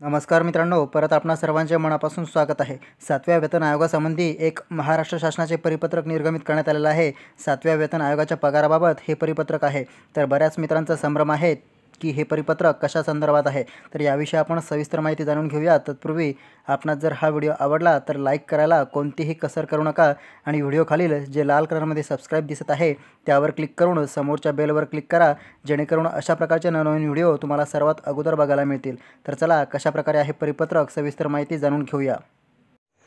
नमस्कार मित्रांनो परत आपणा सर्वांचे मनापासून स्वागत आहे. सातव्या वेतन आयोगासंबंधी एक महाराष्ट्र शासनाचे परिपत्रक निर्गमित करण्यात आलेलं आहे. सातव्या वेतन आयोगाच्या पगाराबाबत हे परिपत्रक आहे. तर बऱ्याच मित्रांचा संभ्रम आहे. की हे परिपत्रक कशा संदर्भात आहे? तर याविषयी आपण सविस्तर माहिती जाणून घेऊया. तत्पूर्वी आपणास जर हा व्हिडिओ आवडला तर लाईक करायला कोणतीही कसर करू नका आणि व्हिडिओखालील जे लाल कलरमध्ये सबस्क्राईब दिसत आहे त्यावर क्लिक करून समोरच्या बेलवर क्लिक करा जेणेकरून अशा प्रकारचे नवनवीन व्हिडिओ तुम्हाला सर्वात अगोदर बघायला मिळतील. तर चला कशाप्रकारे आहे परिपत्रक सविस्तर माहिती जाणून घेऊया.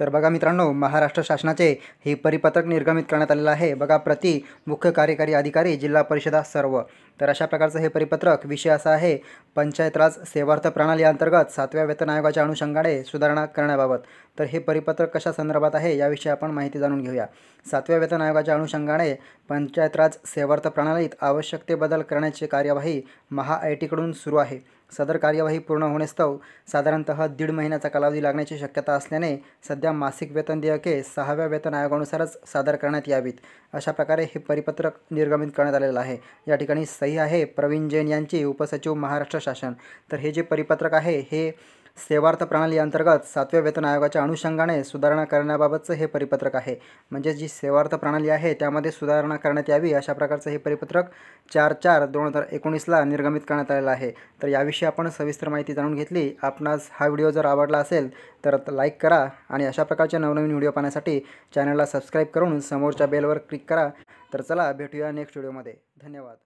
तर बघा मित्रांनो महाराष्ट्र शासनाचे हे परिपत्रक निर्गमित करण्यात आलेलं आहे. बघा प्रति मुख्य कार्यकारी अधिकारी जिल्हा परिषदा सर्व. तर अशा प्रकारचं हे परिपत्रक विषय असा आहे पंचायत राज सेवार्थ प्रणाली अंतर्गत सातव्या वेतन आयोगाच्या अनुषंगाने सुधारणा करण्याबाबत. तर हे परिपत्रक कशा संदर्भात आहे याविषयी आपण माहिती जाणून घेऊया. सातव्या वेतन आयोगाच्या अनुषंगाने पंचायत राज सेवार्थ प्रणालीत आवश्यक ते बदल करण्याची कार्यवाही महा आय टीकडून सुरू आहे. सदर कार्यवाही पूर्ण होण्यास्तव साधारणतः दीड महिन्याचा कालावधी लागण्याची शक्यता असल्याने सध्या मासिक वेतन देयके सहाव्या वेतन आयोगानुसारच सादर करण्यात यावीत. अशा प्रकारे हे परिपत्रक निर्गमित करण्यात आलेलं आहे. या ठिकाणी सही आहे. प्रवीण जैन यांची उपसचिव महाराष्ट्र शासन. तर हे जे परिपत्रक आहे हे सेवार्थ प्रणाली अंतर्गत सातव्या वेतन आयोगाच्या अनुषंगाने सुधारणा करण्याबाबतचं हे परिपत्रक आहे. म्हणजे जी सेवार्थ प्रणाली आहे त्यामध्ये सुधारणा करण्यात यावी अशा प्रकारचं हे परिपत्रक चार चार दोन हजार एकोणीसला निर्गमित करण्यात आलेलं आहे. तर याविषयी आपण सविस्तर माहिती जाणून घेतली. आपणास हा व्हिडिओ जर आवडला असेल तर लाईक करा आणि अशा प्रकारचे नवनवीन व्हिडिओ पाहण्यासाठी चॅनलला सबस्क्राईब करून समोरच्या बेलवर क्लिक करा. तर चला भेटूया नेक्स्ट व्हिडिओमध्ये. धन्यवाद.